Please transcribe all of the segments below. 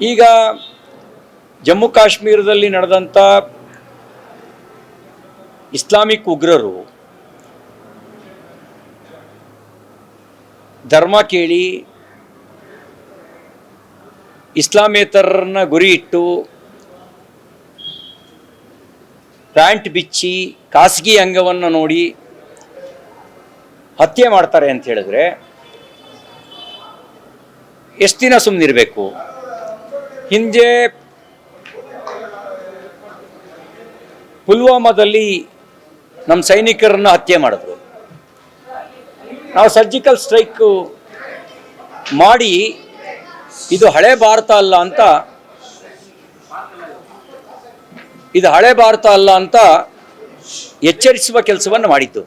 ಈಗ ಜಮ್ಮು ಕಾಶ್ಮೀರದಲ್ಲಿ ನಡೆದಂಥ ಇಸ್ಲಾಮಿಕ್ ಉಗ್ರರು ಧರ್ಮ ಕೇಳಿ ಇಸ್ಲಾಮೇತರನ್ನ ಗುರಿ ಇಟ್ಟು ಪ್ಯಾಂಟ್ ಬಿಚ್ಚಿ ಖಾಸಗಿ ಅಂಗವನ್ನು ನೋಡಿ ಹತ್ಯೆ ಮಾಡ್ತಾರೆ ಅಂತ ಹೇಳಿದ್ರೆ ಎಷ್ಟು ದಿನ ಸುಮ್ಮನಿರಬೇಕು ಹಿಂದೆ ಪುಲ್ವಾಮಾದಲ್ಲಿ ನಮ್ಮ ಸೈನಿಕರನ್ನು ಹತ್ಯೆ ಮಾಡಿದ್ರು. ನಾವು ಸರ್ಜಿಕಲ್ ಸ್ಟ್ರೈಕು ಮಾಡಿ ಇದು ಹಳೆ ಭಾರತ ಅಲ್ಲ ಅಂತ, ಇದು ಹಳೆ ಭಾರತ ಅಲ್ಲ ಅಂತ ಎಚ್ಚರಿಸುವ ಕೆಲಸವನ್ನು ಮಾಡಿತು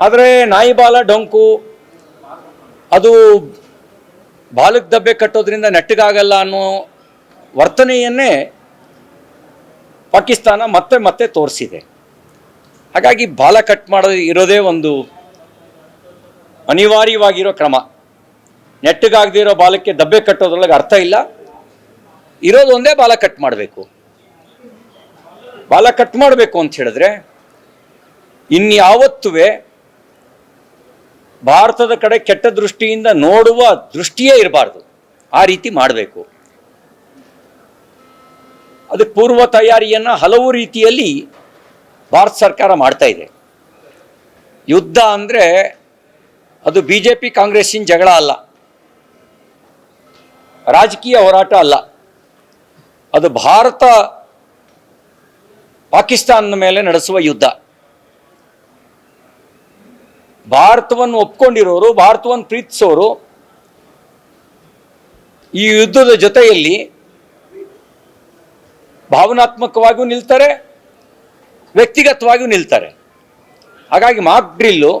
ಆದರೆ ನಾಯಿಬಾಲ ಡೊಂಕು, ಅದು ಬಾಲಕ್ ದಬ್ಬೆ ಕಟ್ಟೋದ್ರಿಂದ ನೆಟ್ಟಗಾಗಲ್ಲ ಅನ್ನೋ ವರ್ತನೆಯನ್ನೇ ಪಾಕಿಸ್ತಾನ ಮತ್ತೆ ಮತ್ತೆ ತೋರಿಸಿದೆ. ಹಾಗಾಗಿ ಬಾಲ ಕಟ್ ಮಾಡೋದು ಇರೋದೇ ಒಂದು ಅನಿವಾರ್ಯವಾಗಿರೋ ಕ್ರಮ. ನೆಟ್ಟಗಾಗದೇ ಇರೋ ಬಾಲಕ್ಕೆ ದಬ್ಬೆ ಕಟ್ಟೋದ್ರೊಳಗೆ ಅರ್ಥ ಇಲ್ಲ. ಇರೋದು ಒಂದೇ ಬಾಲ ಕಟ್ ಮಾಡಬೇಕು. ಬಾಲ ಕಟ್ ಮಾಡಬೇಕು ಅಂತ ಹೇಳಿದ್ರೆ, ಇನ್ಯಾವತ್ತುವೆ ಭಾರತದ ಕಡೆ ಕೆಟ್ಟ ದೃಷ್ಟಿಯಿಂದ ನೋಡುವ ದೃಷ್ಟಿಯೇ ಇರಬಾರ್ದು. ಆ ರೀತಿ ಮಾಡಬೇಕು. ಅದಕ್ಕೆ ಪೂರ್ವ ತಯಾರಿಯನ್ನು ಹಲವು ರೀತಿಯಲ್ಲಿ ಭಾರತ ಸರ್ಕಾರ ಮಾಡ್ತಾ ಇದೆ. ಯುದ್ಧ ಅಂದರೆ ಅದು ಬಿ ಜೆ ಪಿ ಕಾಂಗ್ರೆಸ್ಸಿನ ಜಗಳ ಅಲ್ಲ. ರಾಜಕೀಯ ಹೋರಾಟ ಅಲ್ಲ. ಅದು ಭಾರತ ಪಾಕಿಸ್ತಾನದ ಮೇಲೆ ನಡೆಸುವ ಯುದ್ಧ. ಭಾರತವನ್ನು ಒಪ್ಕೊಂಡಿರೋರು, ಭಾರತವನ್ನು ಪ್ರೀತಿಸೋರು, ಈ ಯುದ್ಧದ ಜೊತೆಯಲ್ಲಿ ಭಾವನಾತ್ಮಕವಾಗಿಯೂ ನಿಲ್ತಾರೆ, ವ್ಯಕ್ತಿಗತವಾಗಿಯೂ ನಿಲ್ತಾರೆ. ಹಾಗಾಗಿ ಮಾಕ್ ಡ್ರಿಲ್ಲು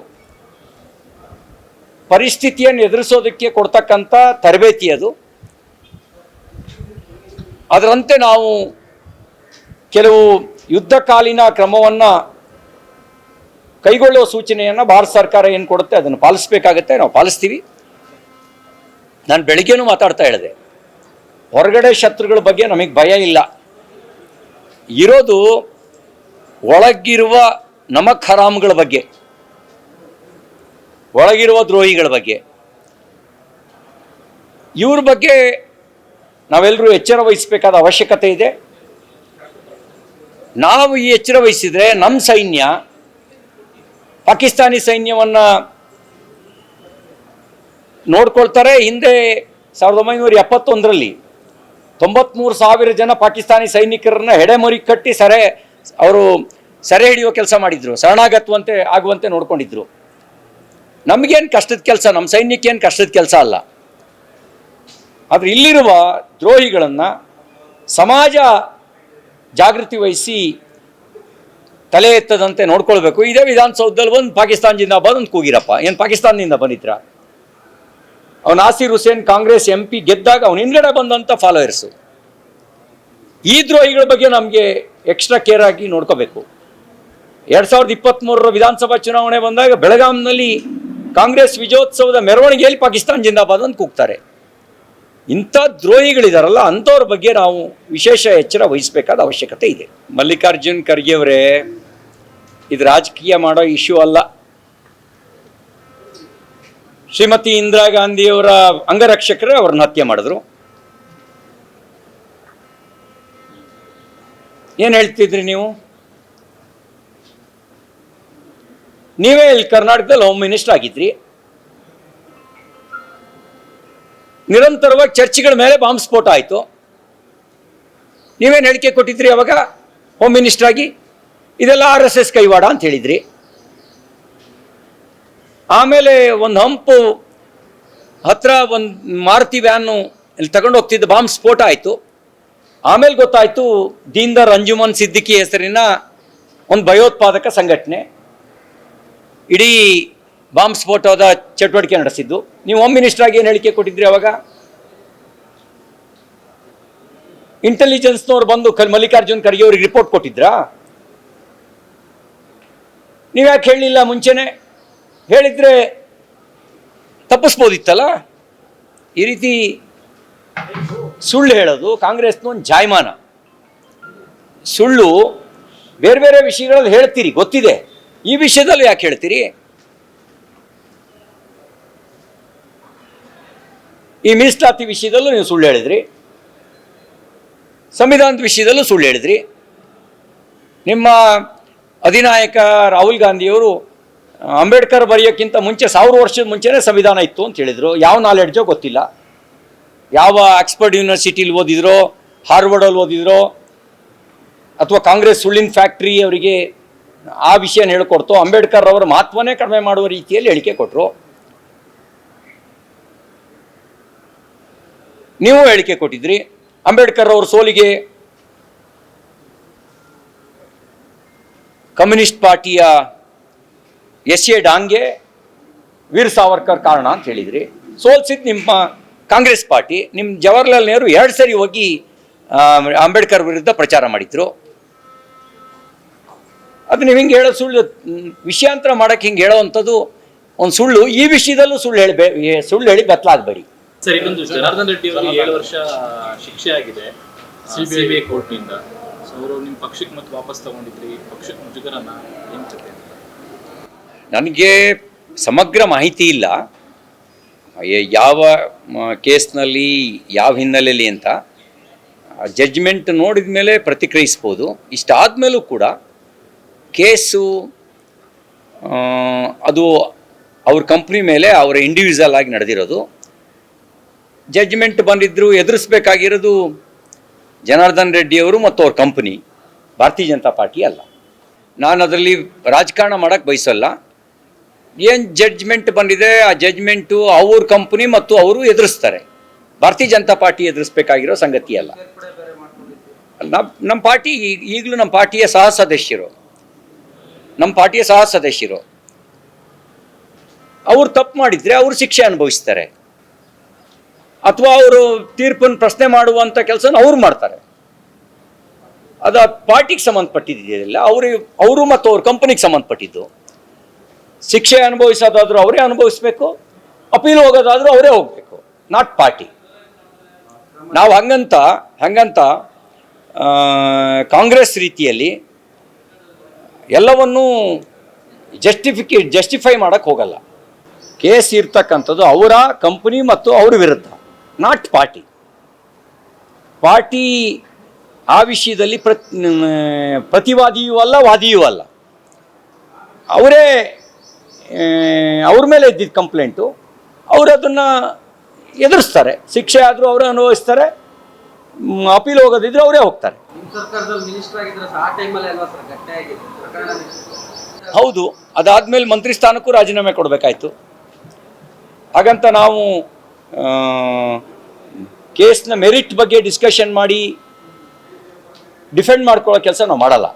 ಪರಿಸ್ಥಿತಿಯನ್ನು ಎದುರಿಸೋದಕ್ಕೆ ಕೊಡ್ತಕ್ಕಂಥ ತರಬೇತಿ ಅದು. ಅದರಂತೆ ನಾವು ಕೆಲವು ಯುದ್ಧಕಾಲೀನ ಕ್ರಮವನ್ನು ಕೈಗೊಳ್ಳುವ ಸೂಚನೆಯನ್ನು ಭಾರತ ಸರ್ಕಾರ ಏನು ಕೊಡುತ್ತೆ, ಅದನ್ನು ಪಾಲಿಸಬೇಕಾಗತ್ತೆ, ನಾವು ಪಾಲಿಸ್ತೀವಿ. ನಾನು ಬೆಳಿಗ್ಗೆನೂ ಮಾತಾಡ್ತಾ ಹೇಳಿದೆ. ಹೊರಗಡೆ ಶತ್ರುಗಳ ಬಗ್ಗೆ ನಮಗೆ ಭಯ ಇಲ್ಲ. ಇರೋದು ಒಳಗಿರುವ ನಮಕ್ ಹರಾಮ್ಗಳ ಬಗ್ಗೆ, ಒಳಗಿರುವ ದ್ರೋಹಿಗಳ ಬಗ್ಗೆ. ಇವ್ರ ಬಗ್ಗೆ ನಾವೆಲ್ಲರೂ ಎಚ್ಚರ ವಹಿಸಬೇಕಾದ ಅವಶ್ಯಕತೆ ಇದೆ. ನಾವು ಈ ಎಚ್ಚರ ವಹಿಸಿದರೆ ನಮ್ಮ ಸೈನ್ಯ ಪಾಕಿಸ್ತಾನಿ ಸೈನ್ಯವನ್ನು ನೋಡ್ಕೊಳ್ತಾರೆ. ಹಿಂದೆ ಸಾವಿರದ ಒಂಬೈನೂರ ಎಪ್ಪತ್ತೊಂದರಲ್ಲಿ ತೊಂಬತ್ಮೂರು ಸಾವಿರ ಜನ ಪಾಕಿಸ್ತಾನಿ ಸೈನಿಕರನ್ನ ಹೆಡೆಮರಿ ಕಟ್ಟಿ ಸರೆ, ಅವರು ಸೆರೆ ಹಿಡಿಯುವ ಕೆಲಸ ಮಾಡಿದರು, ಶರಣಾಗತ್ವಂತೆ ಆಗುವಂತೆ ನೋಡ್ಕೊಂಡಿದ್ರು. ನಮಗೇನು ಕಷ್ಟದ ಕೆಲಸ ನಮ್ಮ ಸೈನ್ಯಕ್ಕೇನು ಕಷ್ಟದ ಕೆಲಸ ಅಲ್ಲ. ಆದರೆ ಇಲ್ಲಿರುವ ದ್ರೋಹಿಗಳನ್ನು ಸಮಾಜ ಜಾಗೃತಿ ವಹಿಸಿ ತಲೆ ಎತ್ತದಂತೆ ನೋಡ್ಕೊಳ್ಬೇಕು. ಇದೇ ವಿಧಾನಸೌಧದಲ್ಲಿ ಒಂದು ಪಾಕಿಸ್ತಾನದಿಂದ ಬಂದು ಕೂಗಿರಪ್ಪ. ಏನು ಪಾಕಿಸ್ತಾನದಿಂದ ಬಂದಿದ್ರ? ಅವನು ಆಸಿರ್ ಹುಸೇನ್ ಕಾಂಗ್ರೆಸ್ ಎಂ ಪಿ ಗೆದ್ದಾಗ ಅವನು ಹಿಂದ್ಗಡೆ ಬಂದಂಥ ಫಾಲೋಯರ್ಸು ಈ ದ್ರೋಹಿಗಳ ಬಗ್ಗೆ ನಮಗೆ ಎಕ್ಸ್ಟ್ರಾ ಕೇರ್ ಆಗಿ ನೋಡ್ಕೋಬೇಕು. ಎರಡು ಸಾವಿರದ ಇಪ್ಪತ್ತ್ಮೂರರ ವಿಧಾನಸಭಾ ಚುನಾವಣೆ ಬಂದಾಗ ಬೆಳಗಾಂನಲ್ಲಿ ಕಾಂಗ್ರೆಸ್ ವಿಜಯೋತ್ಸವದ ಮೆರವಣಿಗೆಯಲ್ಲಿ ಪಾಕಿಸ್ತಾನ ಜಿಂದಾಬಾದ್ ಅಂತ ಕೂಗ್ತಾರೆ. ಇಂಥ ದ್ರೋಹಿಗಳಿದಾರಲ್ಲ, ಅಂಥವ್ರ ಬಗ್ಗೆ ನಾವು ವಿಶೇಷ ಎಚ್ಚರ ವಹಿಸಬೇಕಾದ ಅವಶ್ಯಕತೆ ಇದೆ. ಮಲ್ಲಿಕಾರ್ಜುನ್ ಖರ್ಗೆ ಅವರೇ, ಇದು ರಾಜಕೀಯ ಮಾಡೋ ಇಶ್ಯೂ ಅಲ್ಲ. ಶ್ರೀಮತಿ ಇಂದಿರಾ ಗಾಂಧಿಯವರ ಅಂಗರಕ್ಷಕರೇ ಅವ್ರನ್ನ ಹತ್ಯೆ ಮಾಡಿದ್ರು. ಏನು ಹೇಳ್ತಿದ್ರಿ ನೀವು? ನೀವೇ ಇಲ್ಲಿ ಕರ್ನಾಟಕದಲ್ಲಿ ಹೋಮ್ ಮಿನಿಸ್ಟರ್ ಆಗಿದ್ರಿ. ನಿರಂತರವಾಗಿ ಚರ್ಚ್ಗಳ ಮೇಲೆ ಬಾಂಬ್ ಸ್ಫೋಟ ಆಯಿತು. ನೀವೇನು ಹೇಳಿಕೆ ಕೊಟ್ಟಿದ್ರಿ ಅವಾಗ? ಹೋಮ್ ಮಿನಿಸ್ಟರ್ ಆಗಿ? ಇದೆಲ್ಲ ಆರ್ ಎಸ್ ಎಸ್ ಕೈವಾಡ ಅಂತ ಹೇಳಿದ್ರಿ. ಆಮೇಲೆ ಒಂದು ಹಂಪು ಹತ್ರ ಒಂದು ಮಾರುತಿ ವ್ಯಾನು ಇಲ್ಲಿ ತಗೊಂಡು ಹೋಗ್ತಿದ್ದ ಬಾಂಬ್ ಸ್ಫೋಟ ಆಯಿತು. ಆಮೇಲೆ ಗೊತ್ತಾಯಿತು, ದೀನ್ದರ್ ಅಂಜುಮನ್ ಸಿದ್ದಿಕಿ ಹೆಸರಿನ ಒಂದು ಭಯೋತ್ಪಾದಕ ಸಂಘಟನೆ. ಇಡೀ ಬಾಂಬ್ ಸ್ಫೋಟದ ಚಟುವಟಿಕೆ ನಡೆಸಿದ್ದು. ನೀವು ಹೋಮ್ ಮಿನಿಸ್ಟರ್ ಆಗಿ ಏನು ಹೇಳಿಕೆ ಕೊಟ್ಟಿದ್ರಿ ಅವಾಗ? ಇಂಟೆಲಿಜೆನ್ಸ್ನವ್ರು ಬಂದು ಮಲ್ಲಿಕಾರ್ಜುನ್ ಖರ್ಗೆ ಅವ್ರಿಗೆ ರಿಪೋರ್ಟ್ ಕೊಟ್ಟಿದ್ರಾ? ನೀವ್ಯಾಕೆ ಹೇಳಲಿಲ್ಲ ಮುಂಚೆನೆ? ಹೇಳಿದ್ರೆ ತಪ್ಪಿಸ್ಬೋದಿತ್ತಲ್ಲ? ಈ ರೀತಿ ಸುಳ್ಳು ಹೇಳೋದು ಕಾಂಗ್ರೆಸ್ನ ಒಂದು ಜಾಯಮಾನ. ಸುಳ್ಳು ಬೇರೆ ಬೇರೆ ವಿಷಯಗಳಲ್ಲಿ ಹೇಳ್ತೀರಿ, ಗೊತ್ತಿದೆ. ಈ ವಿಷಯದಲ್ಲಿ ಯಾಕೆ ಹೇಳ್ತೀರಿ? ಈ ಮೀಸಲಾತಿ ವಿಷಯದಲ್ಲೂ ನೀವು ಸುಳ್ಳು ಹೇಳಿದ್ರಿ. ಸಂವಿಧಾನದ ವಿಷಯದಲ್ಲೂ ಸುಳ್ಳು ಹೇಳಿದ್ರಿ. ನಿಮ್ಮ ಅಧಿನಾಯಕ ರಾಹುಲ್ ಗಾಂಧಿಯವರು, ಅಂಬೇಡ್ಕರ್ ಬರೆಯೋಕ್ಕಿಂತ ಮುಂಚೆ ಸಾವಿರ ವರ್ಷದ ಮುಂಚೆನೇ ಸಂವಿಧಾನ ಇತ್ತು ಅಂತ ಹೇಳಿದರು. ಯಾವ ನಾಲೆಡ್ಜೋ ಗೊತ್ತಿಲ್ಲ. ಯಾವ ಆಕ್ಸ್ಫರ್ಡ್ ಯೂನಿವರ್ಸಿಟಿಲಿ ಓದಿದ್ರೋ, ಹಾರ್ವರ್ಡಲ್ಲಿ ಓದಿದ್ರೋ, ಅಥವಾ ಕಾಂಗ್ರೆಸ್ ಸುಳ್ಳಿನ ಫ್ಯಾಕ್ಟ್ರಿ ಅವರಿಗೆ ಆ ವಿಷಯನ ಹೇಳ್ಕೊಡ್ತು, ಅಂಬೇಡ್ಕರ್ ಅವರ ಮಹತ್ವನೇ ಕಡಿಮೆ ಮಾಡುವ ರೀತಿಯಲ್ಲಿ ಹೇಳಿಕೆ ಕೊಟ್ಟರು ನೀವು ಹೇಳಿಕೆ ಕೊಟ್ಟಿದ್ರಿ. ಅಂಬೇಡ್ಕರ್ ಅವ್ರ ಸೋಲಿಗೆ ಕಮ್ಯುನಿಸ್ಟ್ ಪಾರ್ಟಿಯ ಎಸ್ ಎ ಡಾಂಗೆ ವೀರ್ ಸಾವರ್ಕರ್ ಕಾರಣ ಅಂತ ಹೇಳಿದ್ರಿ. ಸೋಲ್ಸಿದ್ ನಿಮ್ಮ ಕಾಂಗ್ರೆಸ್ ಪಾರ್ಟಿ ನಿಮ್ಮ ಜವಾಹರ್ಲಾಲ್ ನೆಹರು ಎರಡು ಸರಿ ಹೋಗಿ ಅಂಬೇಡ್ಕರ್ ವಿರುದ್ಧ ಪ್ರಚಾರ ಮಾಡಿದ್ರು. ಅದು ನೀವು ಹಿಂಗೆ ಹೇಳೋ ಸುಳ್ಳು, ವಿಷಯಾಂತರ ಮಾಡೋಕ್ಕೆ ಹಿಂಗೆ ಹೇಳೋವಂಥದ್ದು ಒಂದು ಸುಳ್ಳು. ಈ ವಿಷಯದಲ್ಲೂ ಸುಳ್ಳು ಹೇಳಬೇ ಸುಳ್ಳು ಹೇಳಿ ಬೆತ್ತಲಾಗಬೇಡಿ ಸರ್ ಇನ್ನೊಂದು ಜನಾರ್ದನ್ ರೆಡ್ಡಿ ಅವರಿಗೆ ಏಳು ವರ್ಷ ಶಿಕ್ಷೆ ಆಗಿದೆ. ಸಿಬಿಐ ಕೋರ್ಟ್ನಿಂದ. ಸೊ ಅವರು ನಿಮ್ಮ ಪಕ್ಷಕ್ಕೆ ಮತ್ತೆ ವಾಪಸ್ ತಗೊಂಡಿದ್ರಿ. ಪಕ್ಷಕ್ಕೆ ಮುಜುಗರನ ಏನ್ ಜೊತೆ? ನನಗೆ ಸಮಗ್ರ ಮಾಹಿತಿ ಇಲ್ಲ. ಯಾವ ಕೇಸ್ನಲ್ಲಿ ಯಾವ ಹಿನ್ನೆಲೆಯಲ್ಲಿ ಅಂತ. ಜಡ್ಜ್ಮೆಂಟ್ ನೋಡಿದ ಮೇಲೆ ಪ್ರತಿಕ್ರಿಯಿಸ್ಬೋದು. ಇಷ್ಟಾದಮೇಲೂ ಕೂಡ ಕೇಸು ಅದು ಅವ್ರ ಕಂಪ್ನಿ ಮೇಲೆ ಅವರ ಇಂಡಿವಿಜುವಲ್ ಆಗಿ ನಡೆದಿರೋದು. ಜಡ್ಜ್ಮೆಂಟ್ ಬಂದಿದ್ದರು ಎದುರಿಸ್ಬೇಕಾಗಿರೋದು ಜನಾರ್ದನ್ ರೆಡ್ಡಿಯವರು ಮತ್ತು ಅವ್ರ ಕಂಪ್ನಿ ಭಾರತೀಯ ಜನತಾ ಪಾರ್ಟಿ ಅಲ್ಲ. ನಾನು ಅದರಲ್ಲಿ ರಾಜಕಾರಣ ಮಾಡೋಕ್ಕೆ ಬಯಸಲ್ಲ. ಏನು ಜಡ್ಜ್ಮೆಂಟ್ ಬಂದಿದೆ, ಆ ಜಡ್ಜ್ಮೆಂಟು ಅವ್ರ ಕಂಪ್ನಿ ಮತ್ತು ಅವರು ಎದುರಿಸ್ತಾರೆ. ಭಾರತೀಯ ಜನತಾ ಪಾರ್ಟಿ ಎದುರಿಸ್ಬೇಕಾಗಿರೋ ಸಂಗತಿ ಅಲ್ಲ. ನಮ್ಮ ನಮ್ಮ ಪಾರ್ಟಿ ಈಗಲೂ ನಮ್ಮ ಪಾರ್ಟಿಯ ಸಹ ಸದಸ್ಯರು ನಮ್ಮ ಪಾರ್ಟಿಯ ಸಹ ಸದಸ್ಯರು ಅವ್ರು ತಪ್ಪು ಮಾಡಿದರೆ ಅವರು ಶಿಕ್ಷೆ ಅನುಭವಿಸ್ತಾರೆ. ಅಥವಾ ಅವರು ತೀರ್ಪನ್ನು ಪ್ರಶ್ನೆ ಮಾಡುವಂಥ ಕೆಲಸನ ಅವ್ರು ಮಾಡ್ತಾರೆ. ಅದು ಪಾರ್ಟಿಗೆ ಸಂಬಂಧಪಟ್ಟಿದ್ದಿಲ್ಲ ಅವ್ರಿಗೆ, ಅವರು ಮತ್ತು ಅವ್ರ ಕಂಪನಿಗೆ ಸಂಬಂಧಪಟ್ಟಿದ್ದು. ಶಿಕ್ಷೆ ಅನುಭವಿಸೋದಾದ್ರೂ ಅವರೇ ಅನುಭವಿಸ್ಬೇಕು, ಅಪೀಲ್ ಹೋಗೋದಾದ್ರೂ ಅವರೇ ಹೋಗಬೇಕು, ನಾಟ್ ಪಾರ್ಟಿ. ನಾವು ಹಂಗಂತ ಹಂಗಂತ ಕಾಂಗ್ರೆಸ್ ರೀತಿಯಲ್ಲಿ ಎಲ್ಲವನ್ನೂ ಜಸ್ಟಿಫಿಕೇಟ್, ಜಸ್ಟಿಫೈ ಮಾಡೋಕ್ಕೆ ಹೋಗಲ್ಲ. ಕೇಸ್ ಇರ್ತಕ್ಕಂಥದ್ದು ಅವರ, ಕಂಪನಿ ಮತ್ತು ಅವ್ರ ವಿರುದ್ಧ. ನಾಟ್ ಪಾರ್ಟಿ ಪಾರ್ಟಿ ಆ ವಿಷಯದಲ್ಲಿ ಪ್ರತ್ ಪ್ರತಿವಾದಿಯೂ ಅಲ್ಲ ವಾದಿಯೂ ಅಲ್ಲ. ಅವರೇ ಅವ್ರ ಮೇಲೆ ಇದ್ದಿದ್ದ ಕಂಪ್ಲೇಂಟು ಅವರು ಅದನ್ನು ಎದುರಿಸ್ತಾರೆ. ಶಿಕ್ಷೆ ಆದರೂ ಅವರೇ ಅನುಭವಿಸ್ತಾರೆ. ಅಪೀಲ್ ಹೋಗೋದಿದ್ರೆ ಅವರೇ ಹೋಗ್ತಾರೆ. ಹೌದು ಅದಾದಮೇಲೆ ಮಂತ್ರಿ ಸ್ಥಾನಕ್ಕೂ ರಾಜೀನಾಮೆ ಕೊಡಬೇಕಾಯ್ತು. ಹಾಗಂತ ನಾವು ಕೇಸ್ನ ಮೆರಿಟ್ ಬಗ್ಗೆ ಡಿಸ್ಕಷನ್ ಮಾಡಿ ಡಿಫೆಂಡ್ ಮಾಡ್ಕೊಳ್ಳೋ ಕೆಲಸ ನಾವು ಮಾಡಲ್ಲ.